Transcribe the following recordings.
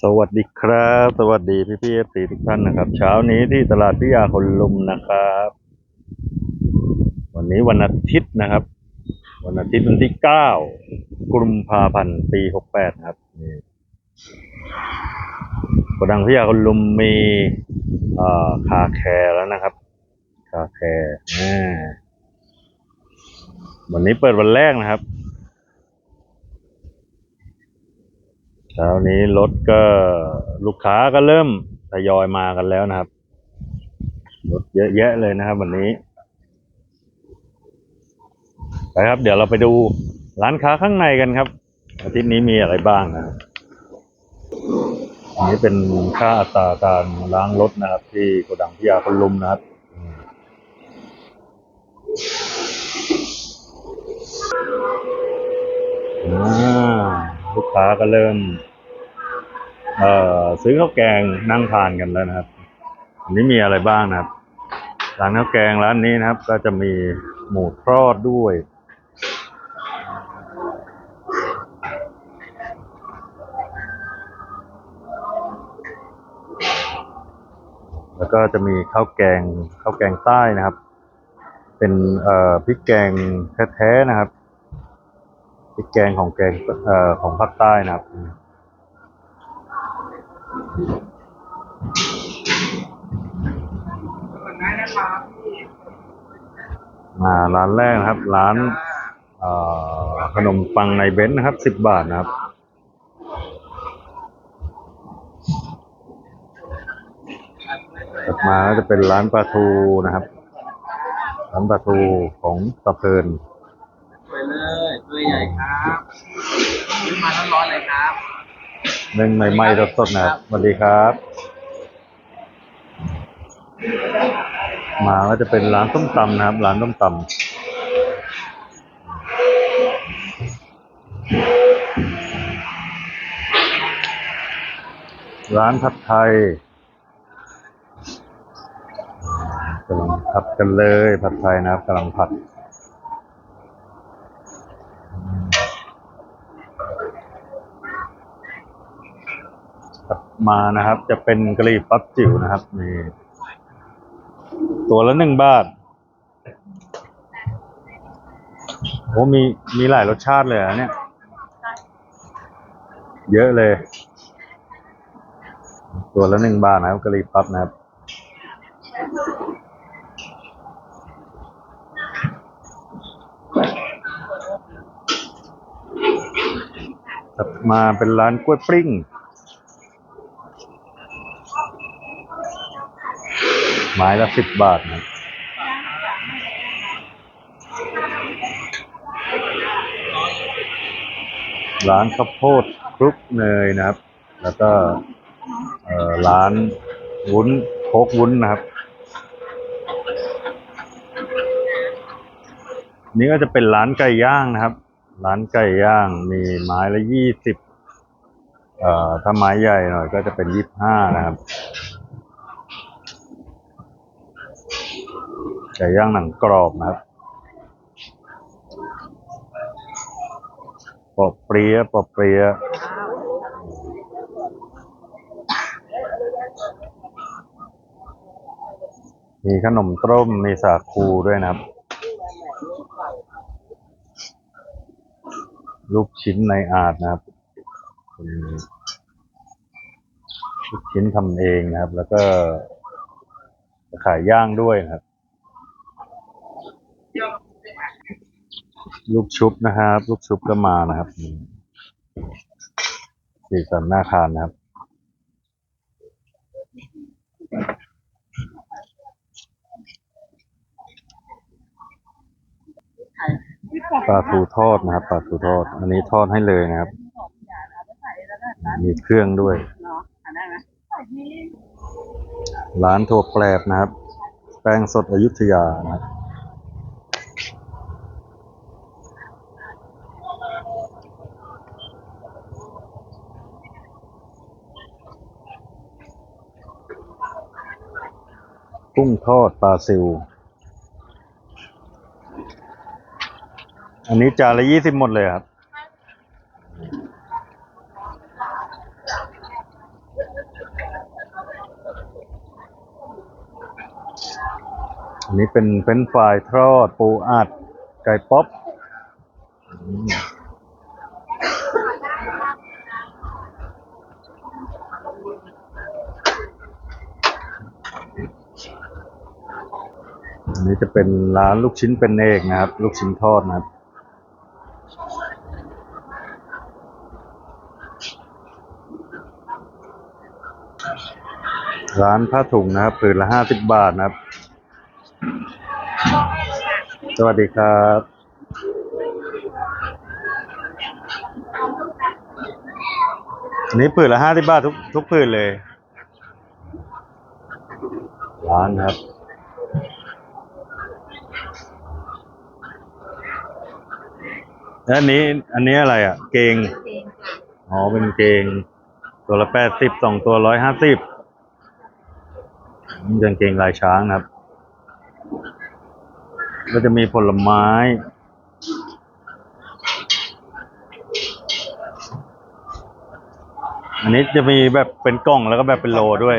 สวัสดีครับ สวัสดีพี่พี่เอฟซีทุกท่านนะครับ เช้านี้ที่ตลาดพิยาคนลุมนะครับ วันนี้วันอาทิตย์นะครับ วันอาทิตย์วันที่เก้ากุมภาพันธ์ปีหกแปดครับนี่กระดังพิยาคนลุมมีอ่อคาแคร์แล้วนะครับ คาแคร์อ่าวันนี้เปิดวันแรกนะครับ เช้านี้รถก็ลูกค้าก็เริ่มทยอยมากันแล้วนะครับ รถเยอะแยะเลยนะครับวันนี้ไปครับ เดี๋ยวเราไปดูร้านค้าข้างในกันครับ อาทิตย์นี้มีอะไรบ้างนะครับอันนี้เป็นค่าอัตราการล้างรถนะครับ ที่โกดังพิยาคนลุมนะครับอ่า ลูกค้าก็เริ่ม เอ่อซื้อข้าวแกงนั่งทานกันแล้วนะครับอันนี้มีอะไรบ้างนะครับร้านข้าวแกงร้านนี้นะครับ ก็จะมีหมูทอดด้วย แล้วก็จะมีข้าวแกงข้าวแกงใต้นะครับ เป็นเอ่อพริกแกงแท้ๆนะครับ พริกแกงของแกงเอ่อของภาคใต้นะครับได้นะครับพี่มาร้านแรกนะครับ ร้านขนมปังในเบนซ์นะครับสิบบาทนะครับถัดมาก็จะเป็นร้านปลาทูนะครับ ร้านปลาทูของตะเพลิน ตัวใหญ่ครับซื้อมาร้อนๆเลยครับเนึ่งใหม่ๆสดๆนะครับสวัสดีครับ มาก็จะเป็นร้านส้มตำนะครับ ร้านส้มตำร้านผัดไทยกำลังผัดกันเลยผัดไทยนะครับกำลังผัด มานะครับ จะเป็นกะหรี่ปั๊บจิ๋วนะครับนี่ตัวละหนึ่งบาทโอ้มีมีหลายรสชาติเลยอะเนี่ย เยอะเลย ตัวละหนึ่งบาทนะครับกะหรี่ปั๊บนะครับมาเป็นร้านกล้วยปริ้ง ไม้ละสิบบาทนะร้านข้าวโพดคลุกเนยนะครับ แล้วก็ร้านวุ้นโคกวุ้นนะครับ นี่ก็จะเป็นร้านไก่ย่างนะครับ ร้านไก่ย่างมีไม้ละยี่สิบถ้าไม้ใหญ่หน่อยก็จะเป็นยี่สิบห้านะครับ ไก่ย่างหนังกรอบนะครับปอบเปรี้ยปอบเปรี้ยมีขนมต้ม มีสาคูด้วยนะครับ ลูกชิ้นในอาดนะครับลูกชิ้นทำเองนะครับ แล้วก็ขายย่างด้วยนะครับ ลูกชุบนะครับ ลูกชุบก็มานะครับสีสันน่าทานนะครับปลาทูทอดนะครับปลาทูทอด อันนี้ทอดให้เลยนะครับ มีเครื่องด้วย ร้านถั่วแปลบนะครับ แป้งสดอยุธยานะครับ กุ้งทอดปลาซิว อันนี้จานละยี่สิบหมดเลยครับ อันนี้เป็นเฟรนฟรายทอด ปูอัด ไก่ป๊อป นนี้จะเป็นร้านลูกชิ้นเป็นเอกนะครับ ลูกชิ้นทอดนะครับ ร้านผ้าถุงนะครับผืนละห้าสิบบาทนะครับ สวัสดีครับอันนี้ผืนละห้าสิบบาททุกทุกผืนเลย ร้านครับ แล้วอันนี้อันนี้อะไรอะ เกงอ๋อ เป็นเกง ตัวละแปดสิบสองตัวร้อยห้าสิบนี่กางเกงลายช้างนะครับ ก็จะมีผลไม้ อันนี้จะมีแบบเป็นกล่องแล้วก็แบบเป็นโลด้วย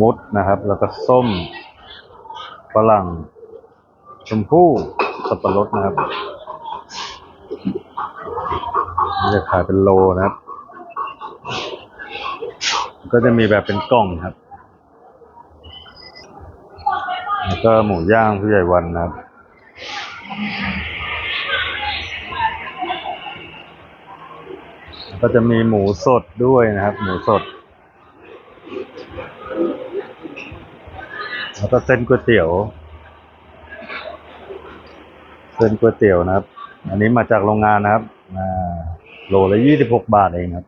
มุดนะครับ แล้วก็ส้ม ฝรั่งชมพู่สับปะรดนะครับนี่จะขายเป็นโลนะครับ ก็จะมีแบบเป็นกล่องครับ แล้วก็หมูย่างผู้ใหญ่วันนะครับก็จะมีหมูสดด้วยนะครับ หมูสด แล้วก็เส้นก๋วยเตี๋ยว เส้นก๋วยเตี๋ยวนะครับ อันนี้มาจากโรงงานนะครับอ่าโลละยี่สิบหกบาทเองครับ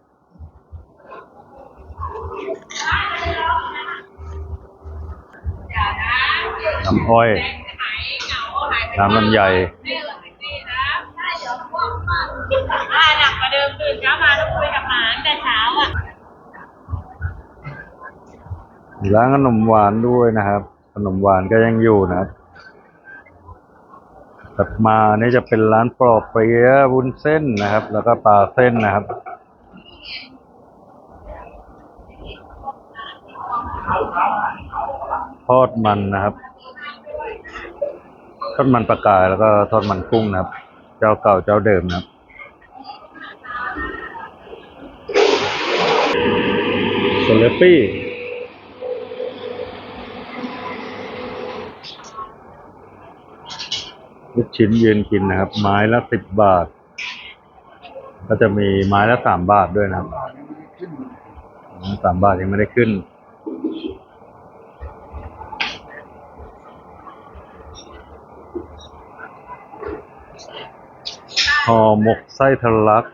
น้ำอ้อยน้ำลำไยอ่าหนักกว่าเดิมตื่นเช้ามาต้องคุยกับหมาแต่เช้าอะร้านขนมหวานด้วยนะครับ ขนมหวานก็ยังอยู่นะครับถัดมานี่จะเป็นร้านปลอบเปรี้ยวุ้นเส้นนะครับ แล้วก็ปลาเส้นนะครับ ทอดมันนะครับ ทอดมันปลากายแล้วก็ทอดมันกุ้งนะครับ เจ้าเก่าเจ้าเดิมนะครับสเลปปี้ ลูกชิ้นยืนกินนะครับ ไม้ละสิบบาท ก็จะมีไม้ละสามบาทด้วยนะครับสามบาทยังไม่ได้ขึ้น ห่อหมกไส้ทะลัก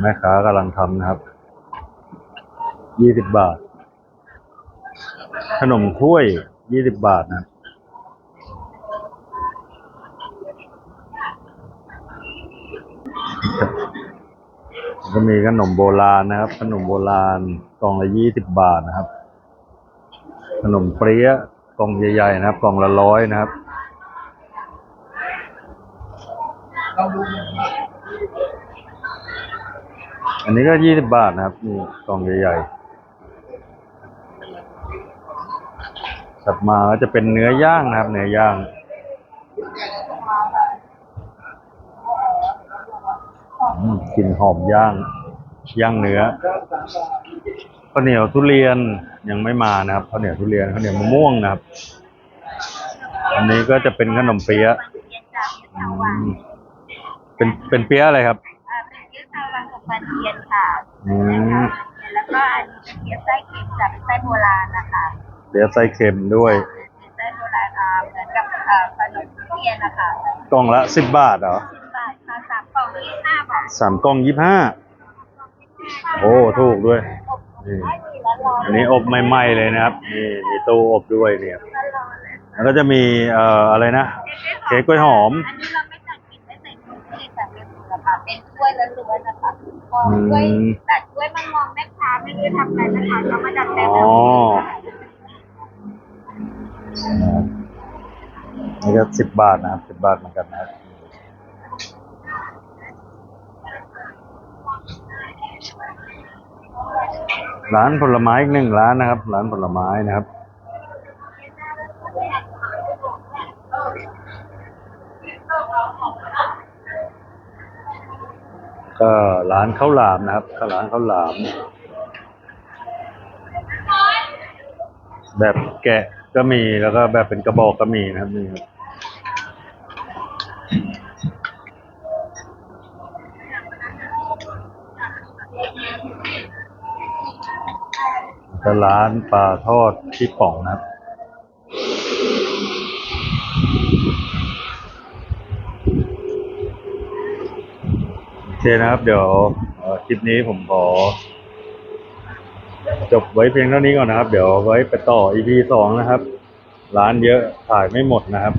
แม่ค้ากำลังทำนะครับ ยี่สิบบาท ขนมถ้วยยี่สิบบาทนะครับ ก็มีขนมโบราณนะครับ ขนมโบราณกล่องละยี่สิบบาทนะครับ ขนมเปรี้ยกล่องใหญ่ๆนะครับ กล่องละร้อยนะครับอันนี้ก็ยี่สิบบาทนะครับนี่กล่องใหญ่ๆถัดมาก็จะเป็นเนื้อย่างนะครับ เนื้อย่าง อืม กลิ่นหอมย่าง ย่างเนื้อข้าวเหนียวทุเรียนยังไม่มานะครับข้าวเหนียวทุเรียนข้าวเหนียวมะม่วงนะครับ อันนี้ก็จะเป็นขนมเปี๊ยะเย็นจากเย็นอืชาววังมเป็นเป็นเปี๊ยะอะไรครับ อ่าเป็นเกี๊ยวชาววังกับปลาเทียนค่ะอืม แล้วก็อันนี้เป็นเกี๊ยวไส้เค็มจากไส้โบราณนะคะเปี๊ยะไส้เค็มด้วย เป็นไส้โบราณอ่าเหมือนกับอ่าขนมทุเรียนนะคะกล่องละสิบบาทเหรอสิบบาทค่ะ สามกล่องยี่ห้าบาทสามกล่องยี่ห้าโอ้ถูกด้วยนี่ไม่มีแล้วรออันนี้อบใหม่ๆเลยนะครับนี่มีตู้อบด้วยเนี่ยแล้วรอเลยแล้วก็จะมีเอ่ออะไรนะ เค้กกล้วยหอมอันนี้เราไม่จัดกินไม่ใส่ถุงเค้กแบบเป็นถุงนะคะเป็นถ้วยล้วนๆนะคะมองถ้วยอืมแต่ถ้วยมันมองแม่ค้าไม่ได้ทำอะไรนะคะเรามาดัดแปลงอ๋แบอบนี้ค่ะนี่ก็สิบบาทนะครับสิบบาทเหมือนกันนะครับ ร้านผลไม้อีกหนึ่งร้านนะครับ ร้านผลไม้นะครับ ก็ร้านข้าวหลามนะครับก็ร้านข้าวหลาม แบบแกะก็มีแล้วก็แบบเป็นกระบอกก็มีนะครับนี่ครับ ก็ร้านปลาทอดที่ป่องนะครับ โอเคนะครับ เดี๋ยวคลิปนี้ผมขอ จบไว้เพียงเท่านี้ก่อนนะครับ เดี๋ยวไว้ไปต่อ EP สองนะครับ ร้านเยอะถ่ายไม่หมดนะครับ